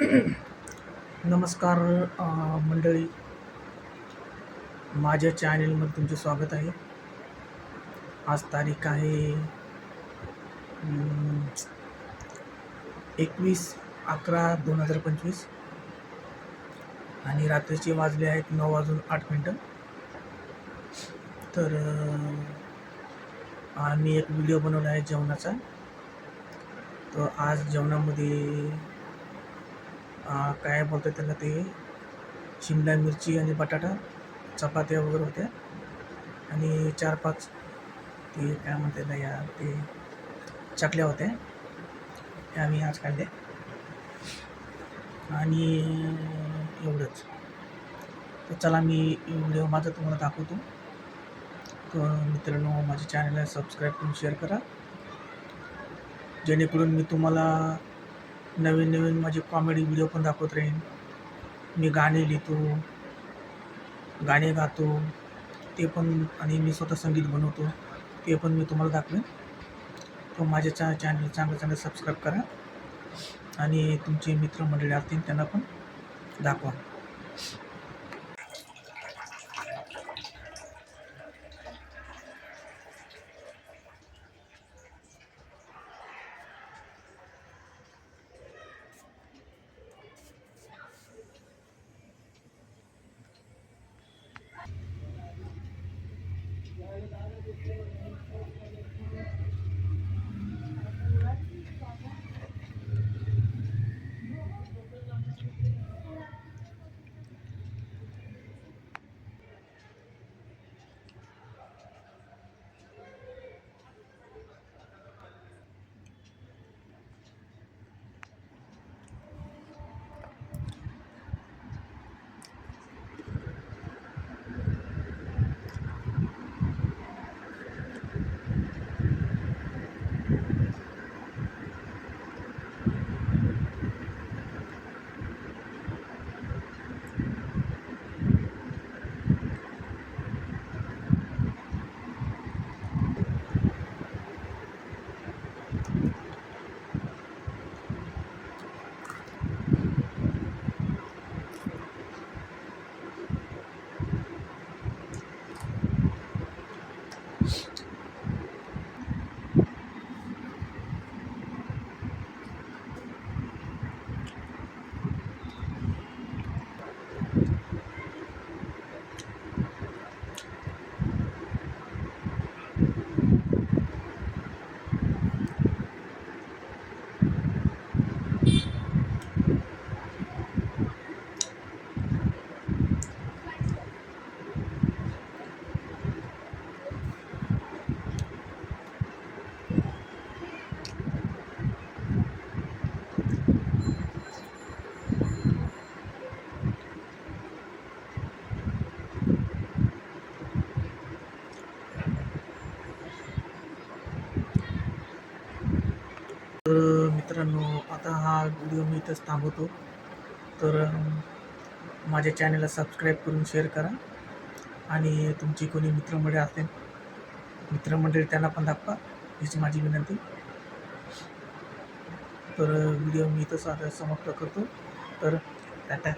नमस्कार मंडळी. माझ्या चॅनेलमध्ये तुमचे स्वागत आहे. आज तारीख आहे एकवीस अकरा दोन हजार पंचवीस. आणि रात्रीचे वाजले आहेत नऊ वाजून आठ मिनटं. तर आम्ही एक व्हिडिओ बनवला आहे जेवणाचा. तर आज जेवणामध्ये काय बोलतात त्याला ते? शिमला मिरची आणि बटाटा चपात्या वगैरे होत्या. आणि चार पाच ते काय म्हणतात त्याला या ते चकल्या होत्या. त्या आम्ही आज काढल्या. आणि एवढंच. तर चला मी व्हिडिओ माझा तुम्हाला दाखवतो. तर मित्रांनो माझ्या चॅनलला सबस्क्राईब करून शेअर करा. जेणेकरून मी तुम्हाला नवीन नवीन माझे कॉमेडी व्हिडिओ पण दाखवत राहीन. मी गाणे लिहितो गाणे गातो ते पण आणि मी स्वतः संगीत बनवतो ते पण मी तुम्हाला दाखवेन. तर माझ्या चा चॅनल चांगलं चांगलं सबस्क्राईब करा. आणि तुमचे मित्रमंडळी असतील त्यांना पण दाखवा. तर मित्रांनो आता हा व्हिडिओ मी इथंच थांबवतो. तर माझ्या चॅनलला सबस्क्राईब करून शेअर करा. आणि तुमची कोणी मित्रमंडळी असतील मित्रमंडळी त्यांना पण दाखवा. हीच माझी विनंती. तर व्हिडिओ मी इथंच आता समाप्त करतो. तर टाटा.